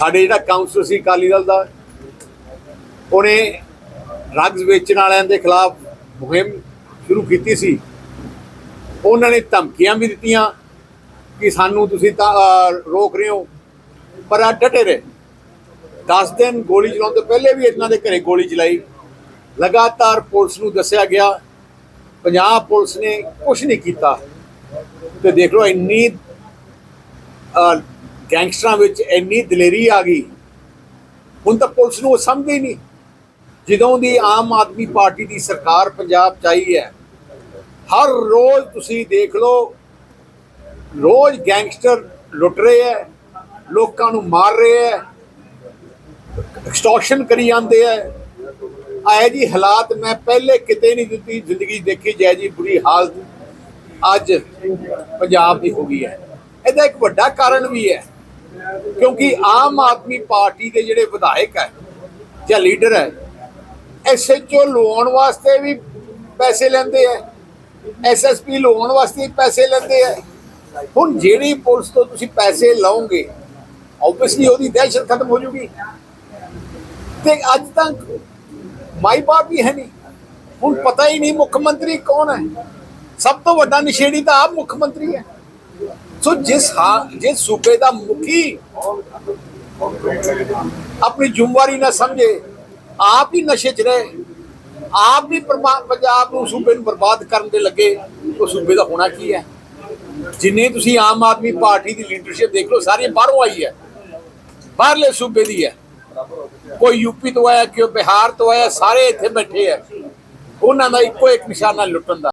ਸਾਡੇ ਜਿਹੜਾ ਕਾਉਂਸਲ ਸੀ ਅਕਾਲੀ ਦਲ ਦਾ, ਉਹਨੇ ਡਰੱਗਸ ਵੇਚਣ ਵਾਲਿਆਂ ਦੇ ਖਿਲਾਫ ਮੁਹਿੰਮ ਸ਼ੁਰੂ ਕੀਤੀ ਸੀ। ਉਹਨਾਂ ਨੇ ਧਮਕੀਆਂ ਵੀ ਦਿੱਤੀਆਂ ਕਿ ਸਾਨੂੰ ਤੁਸੀਂ ਤਾਂ ਰੋਕ ਰਹੇ ਹੋ, ਪਰ ਆ ਡਟੇ ਰਹੇ। 10 ਦਿਨ ਗੋਲੀ ਚਲਾਉਣ ਤੋਂ ਪਹਿਲੇ ਵੀ ਇਹਨਾਂ ਦੇ ਘਰੇ ਗੋਲੀ ਚਲਾਈ। ਲਗਾਤਾਰ ਪੁਲਿਸ ਨੂੰ ਦੱਸਿਆ ਗਿਆ, ਪੰਜਾਬ ਪੁਲਿਸ ਨੇ ਕੁਝ ਨਹੀਂ ਕੀਤਾ। ਤੇ ਦੇਖ ਲਓ ਇੰਨੀ ਗੈਂਗਸਟਰਾਂ ਵਿੱਚ ਇੰਨੀ ਦਲੇਰੀ ਆ ਗਈ, ਹੁਣ ਤਾਂ ਪੁਲਿਸ ਨੂੰ ਉਹ ਸਮਝਦੇ ਹੀ ਨਹੀਂ। ਜਦੋਂ ਦੀ ਆਮ ਆਦਮੀ ਪਾਰਟੀ ਦੀ ਸਰਕਾਰ ਪੰਜਾਬ ਚ ਆਈ ਹੈ, ਹਰ ਰੋਜ਼ ਤੁਸੀਂ ਦੇਖ ਲਓ, ਰੋਜ਼ ਗੈਂਗਸਟਰ ਲੁੱਟ ਰਹੇ ਹੈ, ਲੋਕਾਂ ਨੂੰ ਮਾਰ ਰਹੇ ਹੈ, ਐਕਸਟੋਰਸ਼ਨ ਕਰੀ ਜਾਂਦੇ ਹੈ। ਆਏ ਜੀ ਹਾਲਾਤ ਮੈਂ ਪਹਿਲੇ ਕਿਤੇ ਨਹੀਂ ਦਿੱਤੀ, ਜ਼ਿੰਦਗੀ 'ਚ ਦੇਖੀ ਜੈ ਜੀ ਬੁਰੀ ਹਾਲਤ ਅੱਜ ਪੰਜਾਬ ਦੀ ਹੋ ਗਈ ਹੈ। ਇਹਦਾ ਇੱਕ ਵੱਡਾ ਕਾਰਨ ਵੀ ਹੈ। ਕਿਉਂਕਿ ਆਮ ਆਦਮੀ ਪਾਰਟੀ ਦੇ ਜਿਹੜੇ ਵਿਧਾਇਕ ਹੈ ਜਾਂ ਲੀਡਰ ਹੈ ਐਸਐਚਓ ਲਵਾਉਣ ਵਾਸਤੇ ਵੀ ਪੈਸੇ ਲੈਂਦੇ ਹੈ ਐਸਐਸਪੀ ਲਵਾਉਣ ਵਾਸਤੇ ਪੈਸੇ ਲੈਂਦੇ ਹੈ। ਹੁਣ ਜਿਹੜੀ ਪੁਲਿਸ ਤੋਂ ਤੁਸੀਂ ਪੈਸੇ ਲਓਗੇ ਆਬਵੀਅਸਲੀ ਉਹਦੀ ਦਹਿਸ਼ਤ ਖਤਮ ਹੋ ਜੂਗੀ। ਤੇ ਅੱਜ ਤੱਕ ਮਾਈ ਬਾਪ ਵੀ ਹੈ ਨਹੀਂ। ਹੁਣ ਪਤਾ ਹੀ ਨਹੀਂ ਮੁੱਖ ਮੰਤਰੀ ਕੌਣ ਹੈ। ਸਭ ਤੋਂ ਵੱਡਾ ਨਸ਼ੇੜੀ ਤਾਂ ਆਪ ਮੁੱਖ ਮੰਤਰੀ ਹੈ। ਸੋ ਜਿਸ ਹਾਂ ਜਿਸ ਸੂਬੇ ਦਾ ਮੁਖੀ ਆਪਣੀ ਜ਼ਿੰਮੇਵਾਰੀ ਨਾ ਸਮਝੇ, ਆਪ ਹੀ ਨਸ਼ੇ 'ਚ ਰਹੇ, ਆਪ ਵੀ ਪੰਜਾਬ ਨੂੰ ਸੂਬੇ ਨੂੰ ਬਰਬਾਦ ਕਰਨ ਦੇ ਲੱਗੇ, ਉਹ ਸੂਬੇ ਦਾ ਹੋਣਾ ਕੀ ਹੈ? ਜਿੰਨੇ ਤੁਸੀਂ ਆਮ ਆਦਮੀ ਪਾਰਟੀ ਦੀ ਲੀਡਰਸ਼ਿਪ ਦੇਖ ਲਓ ਸਾਰੀ ਬਾਹਰੋਂ ਆਈ ਹੈ। ਬਾਹਰਲੇ ਸੂਬੇ ਦੀ ਹੈ। ਕੋਈ ਯੂਪੀ ਤੋਂ ਆਇਆ, ਕੋਈ ਬਿਹਾਰ ਤੋਂ ਆਇਆ, ਸਾਰੇ ਇੱਥੇ ਬੈਠੇ ਆ ਉਹਨਾਂ ਦਾ ਇੱਕੋ ਇੱਕ ਨਿਸ਼ਾਨਾ ਲੁੱਟਣ ਦਾ।